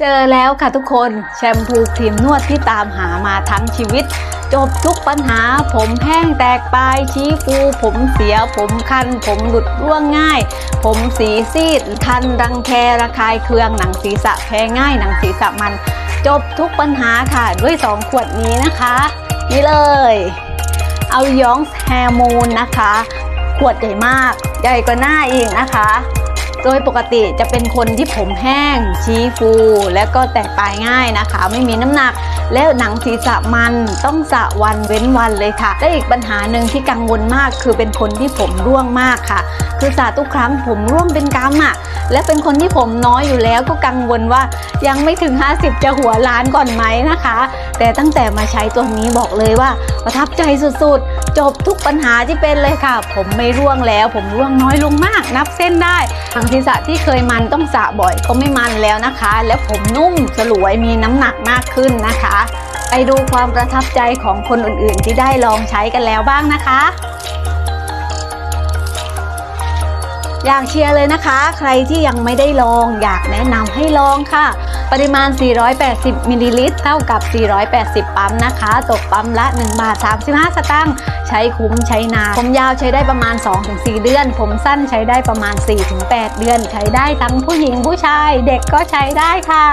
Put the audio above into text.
เจอแล้วค่ะทุกคนแชมพูครีมนวดที่ตามหามาทั้งชีวิต จบทุกปัญหาผมแห้งแตกปลายชี้ฟูผมเสีย ผมคัน ผมหลุดร่วงง่าย ผมสีซีด คันรังแคระคายเคืองหนังศีรษะแพ้ง่าย หนังศีรษะมัน จบทุกปัญหาค่ะ ด้วย 2 ขวดนี้นะคะ นี่เลย เอายองแฮร์โมนนะคะ ขวดใหญ่มาก ใหญ่กว่าหน้าอีกนะคะ โดยปกติจะเป็นคนที่ผมแห้ง ชี้ฟู และก็แตกปลายง่ายนะคะ ไม่มีน้ำหนัก แล้วหนังศีรษะมันต้องสระวันเว้นวันเลยค่ะ และอีกปัญหาหนึ่งที่กังวลมาก คือเป็นคนที่ผมร่วงมากค่ะ คือสระทุกครั้งผมร่วงเป็นกำอะและเป็นคนที่ผมน้อยอยู่แล้วก็กังวลว่ายังไม่ถึง 50 จะหัวล้านก่อนไหมนะคะ แต่ตั้งแต่มาใช้ตัวนี้บอกเลยว่าประทับใจสุดๆ จบทุกปัญหาที่เป็นเลยค่ะ ผมไม่ร่วงแล้ว ผมร่วงน้อยลงมาก นับเส้นได้ทางศีรษะที่เคยมันต้องสระบ่อยก็ไม่มันแล้วนะคะ และผมนุ่มสลวยมีน้ำหนักมากขึ้นนะคะ ไปดูความประทับใจของคนอื่นๆ ที่ได้ลองใช้กันแล้วบ้างนะคะอยากเชียร์เลยนะคะ ใครที่ยังไม่ได้ลอง อยากแนะนำให้ลองค่ะ ปริมาณ 480 มิลลิลิตร เท่ากับ 480 ปั๊มนะคะ ตกปั๊มละ 1 บาท 35 สตางค์ ใช้คุ้มใช้นาน ผมยาวใช้ได้ประมาณ 2-4 เดือน ผมสั้นใช้ได้ประมาณ 4-8 เดือน ใช้ได้ทั้งผู้หญิงผู้ชาย เด็กก็ใช้ได้ค่ะ